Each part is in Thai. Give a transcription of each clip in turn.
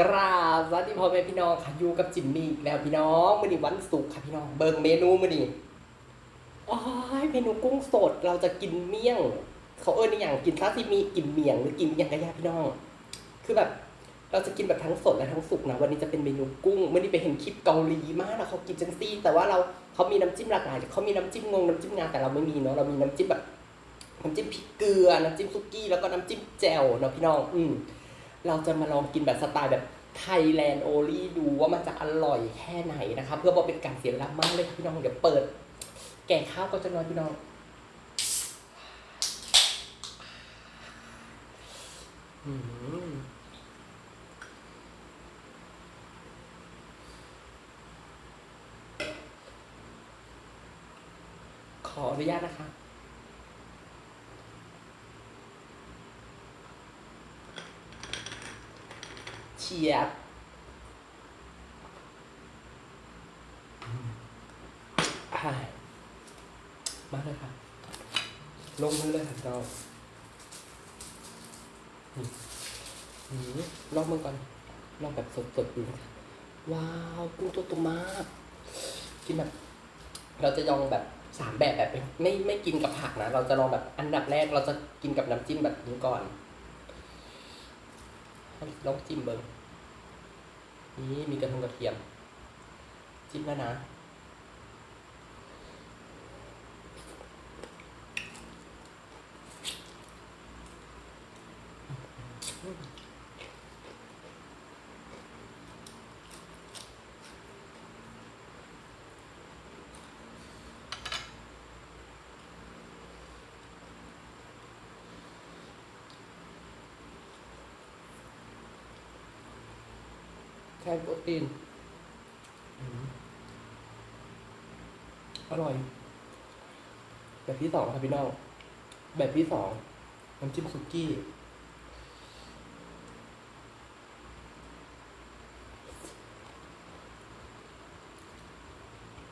กราบสวัสดีพ่อแม่พี่น้องค่ะอยู่กับจิมมี่อีกแล้วพี่น้องมื้อนี้วันศุกร์ค่ะพี่น้อง เบิ่งเมนูมื้อนี้อ้ายเมนูกุ้งสดเราจะกินเมี่ยง เขาเอิ้นอย่างกินซาซิมิกินเมี่ยงหรือกินอย่างกะยาพี่น้อง คือแบบเราจะกินแบบทั้งสดและทั้งสุกนะวันนี้จะเป็นเมนูกุ้งเมื่อนี้ไปเห็นคลิปเกาหลีมากนะเขากินจังซี่ แต่ว่าเราเขามีน้ำจิ้มหลากหลายเขามีน้ำจิ้มงงน้ำจิ้มงาแต่เราไม่มีเนาะเรามีน้ำจิ้มแบบน้ำจิ้มพริกเกลือน้ำจิ้มซุกี้แล้วก็น้ำจิ้มแจ่วเนาะพี่น้อง อืม เราจะมาลองกินแบบสไตล์แบบไทยแลนด์โอลี่ดูว่ามันจะอร่อยแค่ไหนนะคะเพื่อบอกเป็นการเสียเวลามากเลยพี่น้องเดี๋ยวเปิด แก่ข้าวก็จะนอนพี่น้องอืมขออนุญาตนะคะ เชียบมาเลยค่ะ ลงมือเลยค่ะเราอืมลองมือก่อน ลองแบบสดๆดูนะคะว้าวกุ้งตัวโตมากกินแบบ เราจะลองแบบสามแบบแบบไม่ไม่กินกับผักนะ เราจะลองแบบอันดับแรกเราจะกินกับน้ำจิ้มแบบนี้ก่อนลองจิ้มเบิ้ง นี่มีกระทงกระเทียม จิ้มแล้วนะ แทนโปรตีนอืมอร่อย แบบที่สองครับพี่น้องแบบที่สองน้ำจิ้มสุกี้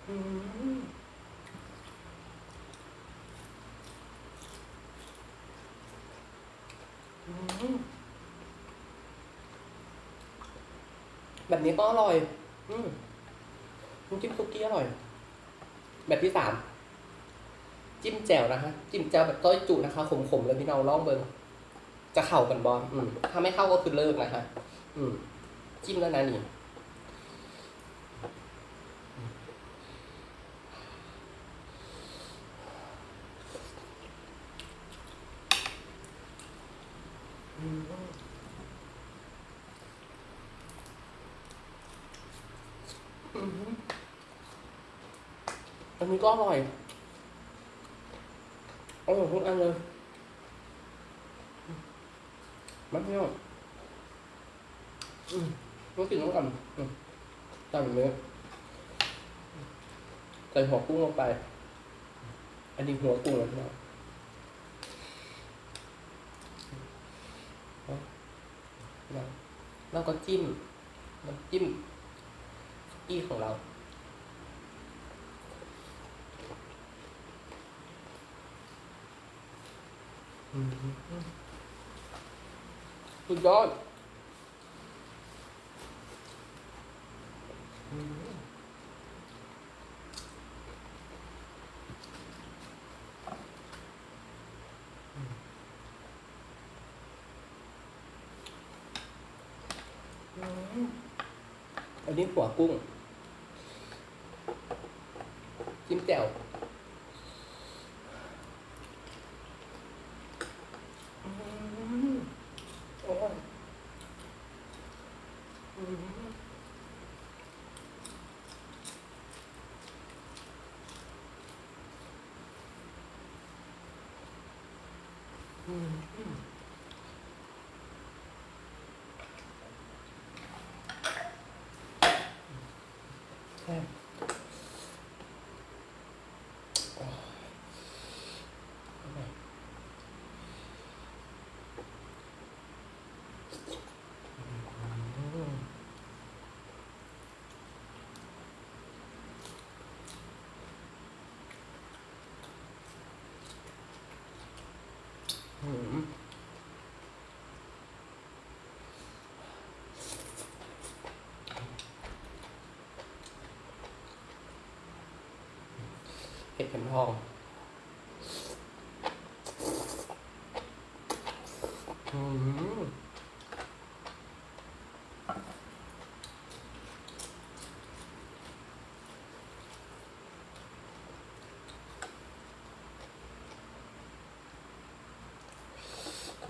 อืมอืม แบบนี้ก็อร่อย อืมน้ำจิ้มซุกี้อร่อย แบบที่สามจิ้มแจ่วนะคะจิ้มแจ่วแบบต้อยจุนะคะขมๆเลยพี่น้องลองเบิงจะเข้ากันบอลถ้าไม่เข้าก็คือเลิกนะคะอืม จิ้มแล้วนะนี่ อืม อืม อันนี้ก็อร่อยอร่อยทุกอันเลยมากเที่ยวอืมต้องกินต้องกันอืมตามแบบนี้ใส่หัวกุ้งลงไป อันนี้หัวกุ้งแล้วพี่น้องเอาเอาแล้วก็จิ้มน้ำจิ้มอีของเรา สุดยอดอันนี้หัวกุ้ง จิ้มแจ่วอืมโอ้ย อื เห็ดเข็มทองอืม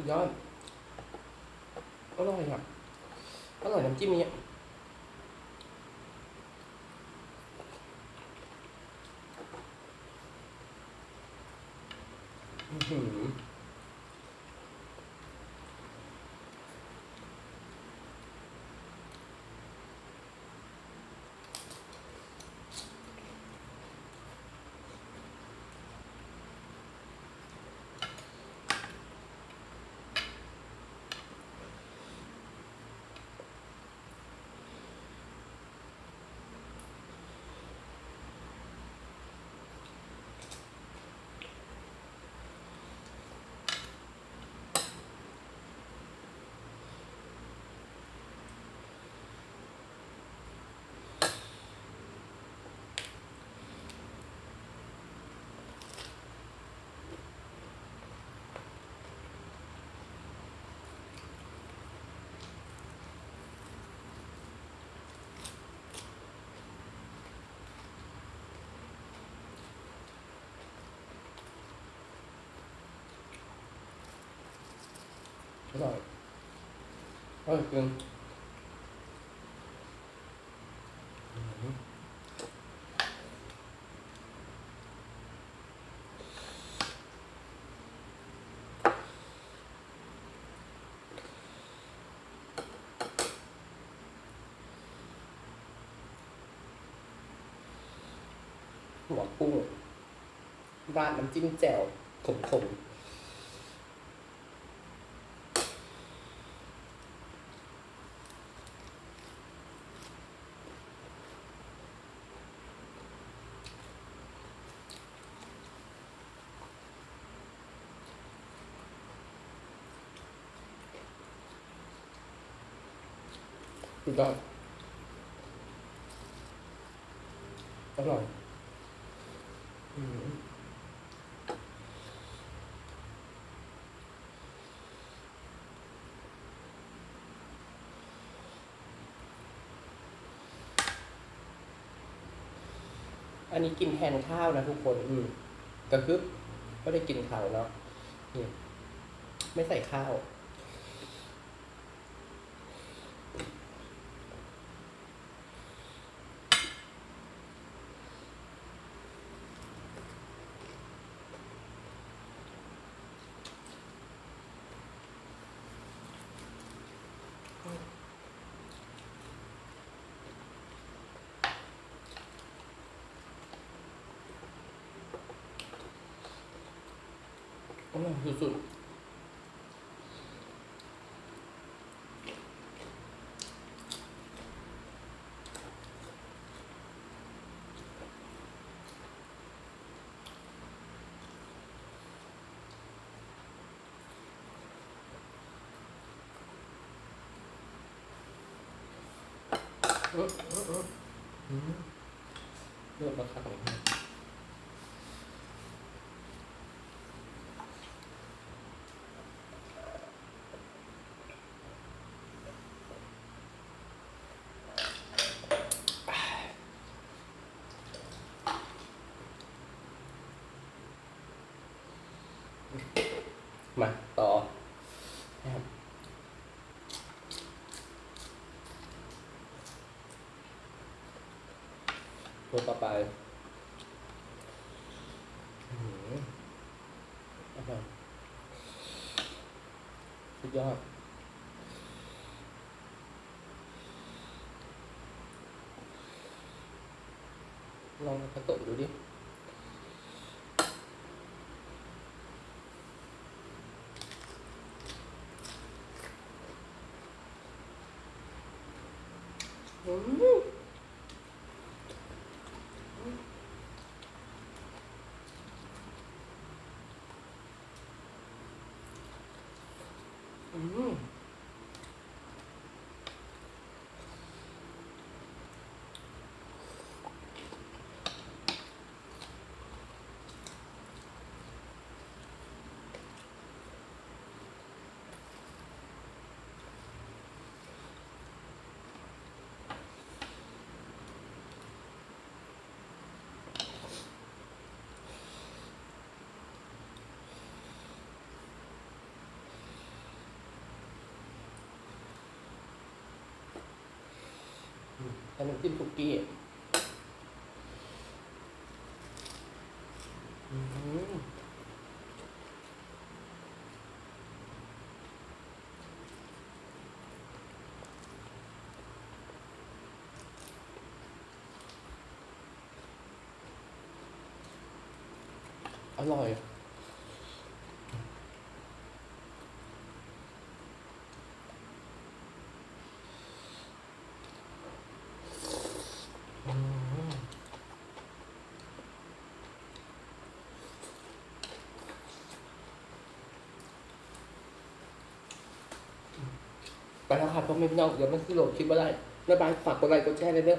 สุดยอดอร่อยอะอร่อยน้ำจิ้มนี้อือหือ อร่อยอร่อยจริงอื้อหือหัวกุ้งราดน้ำจิ้มแจ่วขมๆ สุดยอดอร่อยอืมอันนี้กินแทนข้าวนะทุกคน อืมก็คือก็ได้กินข้าวเนาะนี่ไม่ใส่ข้าว ร่อยสุดๆอื้ออื้ออื้ออเลือกมาครับมา ต่อนะครับตัวต่อไปอื้อหืออร่อยสุดยอดลองผสมดูดิ อืม อืม แล้วน้ำจิ้มสุกี้อร่อย อืม ไปแล้วค่ะพ่อแม่พี่น้องเดี๋ยวมันคือโหลดคลิปอะไรบ๊ายบายฝากกดไลค์กดแชร์เลยเด้อ